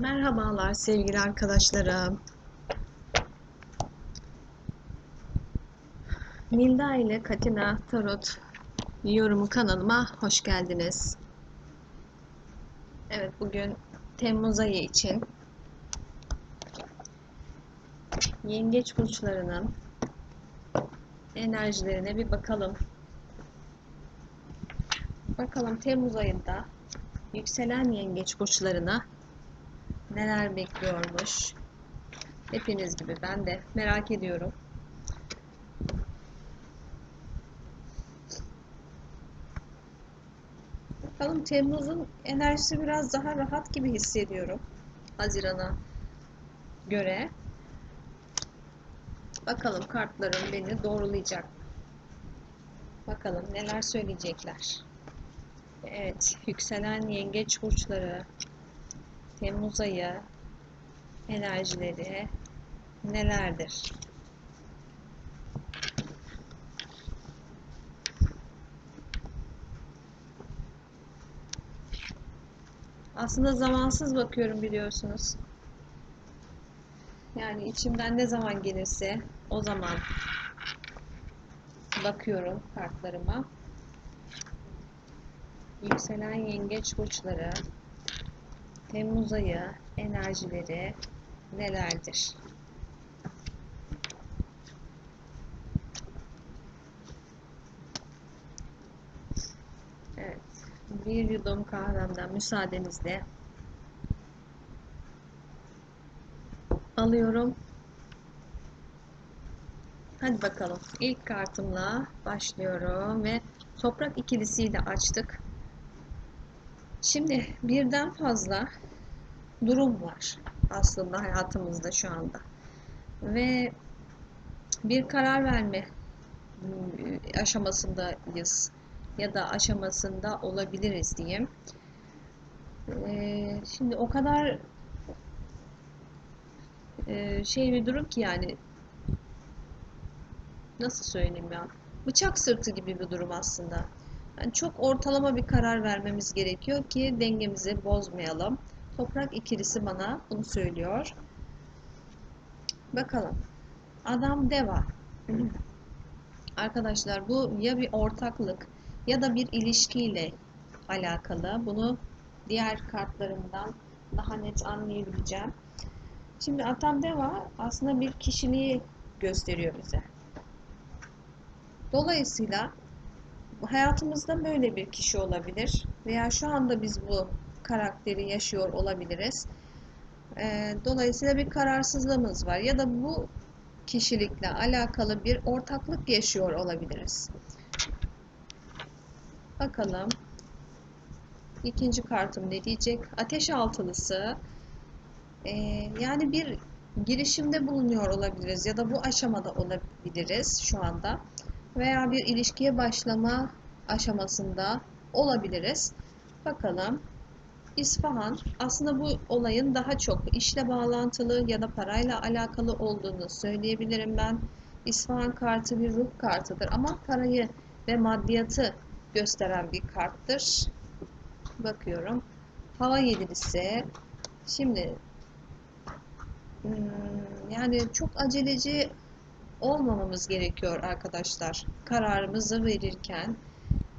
Merhabalar sevgili arkadaşlarım. Nilda ile Katina Tarot yorumu kanalıma hoş geldiniz. Evet bugün Temmuz ayı için yengeç burçlarının enerjilerine bir bakalım. Bakalım Temmuz ayında yükselen yengeç burçlarına neler bekliyormuş. Hepiniz gibi ben de merak ediyorum. Bakalım Temmuz'un enerjisi biraz daha rahat gibi hissediyorum. Haziran'a göre. Bakalım kartlarım beni doğrulayacak. Bakalım neler söyleyecekler. Evet, yükselen yengeç burçları Temmuz ayı enerjileri nelerdir? Aslında zamansız bakıyorum biliyorsunuz. Yani içimden ne zaman gelirse o zaman bakıyorum kartlarıma. Yükselen yengeç burçları Temmuz ayı enerjileri nelerdir? Evet, bir yudum kahvemden müsaadenizle alıyorum. Hadi bakalım. İlk kartımla başlıyorum ve toprak ikilisiyle açtık. Şimdi birden fazla durum var aslında hayatımızda şu anda. Ve bir karar verme aşamasındayız ya da aşamasında olabiliriz diyeyim. Ee, şimdi o kadar e, şey bir durum ki yani nasıl söyleyeyim ya bıçak sırtı gibi bir durum aslında. Yani çok ortalama bir karar vermemiz gerekiyor ki dengemizi bozmayalım. Toprak ikilisi bana bunu söylüyor. Bakalım. Adam deva. Arkadaşlar bu ya bir ortaklık ya da bir ilişkiyle alakalı. Bunu diğer kartlarımdan daha net anlayabileceğim. Şimdi Atam Deva aslında bir kişiliği gösteriyor bize. Dolayısıyla hayatımızda böyle bir kişi olabilir veya şu anda biz bu karakteri yaşıyor olabiliriz. Dolayısıyla bir kararsızlığımız var ya da bu kişilikle alakalı bir ortaklık yaşıyor olabiliriz. Bakalım ikinci kartım ne diyecek? Ateş altılısı yani bir girişimde bulunuyor olabiliriz ya da bu aşamada olabiliriz şu anda veya bir ilişkiye başlama aşamasında olabiliriz. Bakalım. İsfahan aslında bu olayın daha çok işle bağlantılı ya da parayla alakalı olduğunu söyleyebilirim ben. İsfahan kartı bir ruh kartıdır ama parayı ve maddiyatı gösteren bir karttır. Bakıyorum. Hava yedilisi. Şimdi yani çok aceleci olmamamız gerekiyor arkadaşlar. Kararımızı verirken.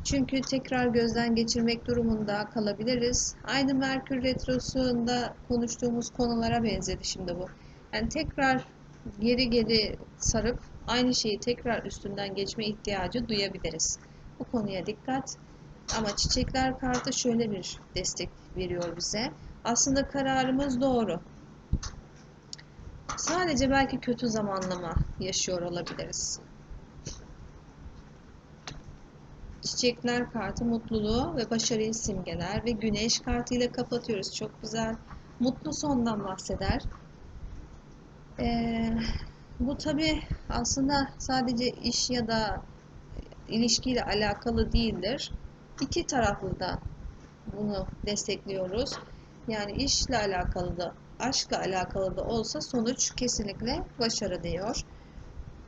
Çünkü tekrar gözden geçirmek durumunda kalabiliriz. Aynı Merkür Retrosu'nda konuştuğumuz konulara benzedi şimdi bu. Yani tekrar geri geri sarıp aynı şeyi tekrar üstünden geçme ihtiyacı duyabiliriz. Bu konuya dikkat. Ama çiçekler kartı şöyle bir destek veriyor bize. Aslında kararımız doğru. Sadece belki kötü zamanlama yaşıyor olabiliriz. Çiçekler kartı mutluluğu ve başarıyı simgeler ve güneş kartı ile kapatıyoruz. Çok güzel. Mutlu sondan bahseder. Ee, bu tabi aslında sadece iş ya da ilişkiyle alakalı değildir. İki taraflı da bunu destekliyoruz. Yani işle alakalı da aşkla alakalı da olsa sonuç kesinlikle başarı diyor.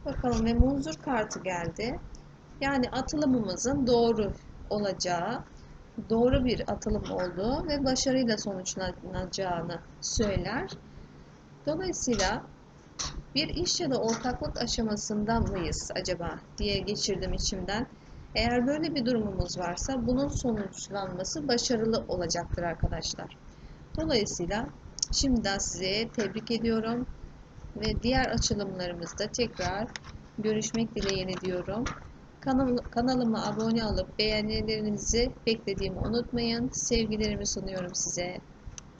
Bakalım ve munzur kartı geldi. Yani atılımımızın doğru olacağı doğru bir atılım olduğu ve başarıyla sonuçlanacağını söyler. Dolayısıyla bir iş ya da ortaklık aşamasında mıyız acaba diye geçirdim içimden. Eğer böyle bir durumumuz varsa bunun sonuçlanması başarılı olacaktır arkadaşlar. Dolayısıyla şimdiden size tebrik ediyorum ve diğer açılımlarımızda tekrar görüşmek dileğiyle diyorum. Kanal, kanalıma abone olup beğenilerinizi beklediğimi unutmayın. Sevgilerimi sunuyorum size.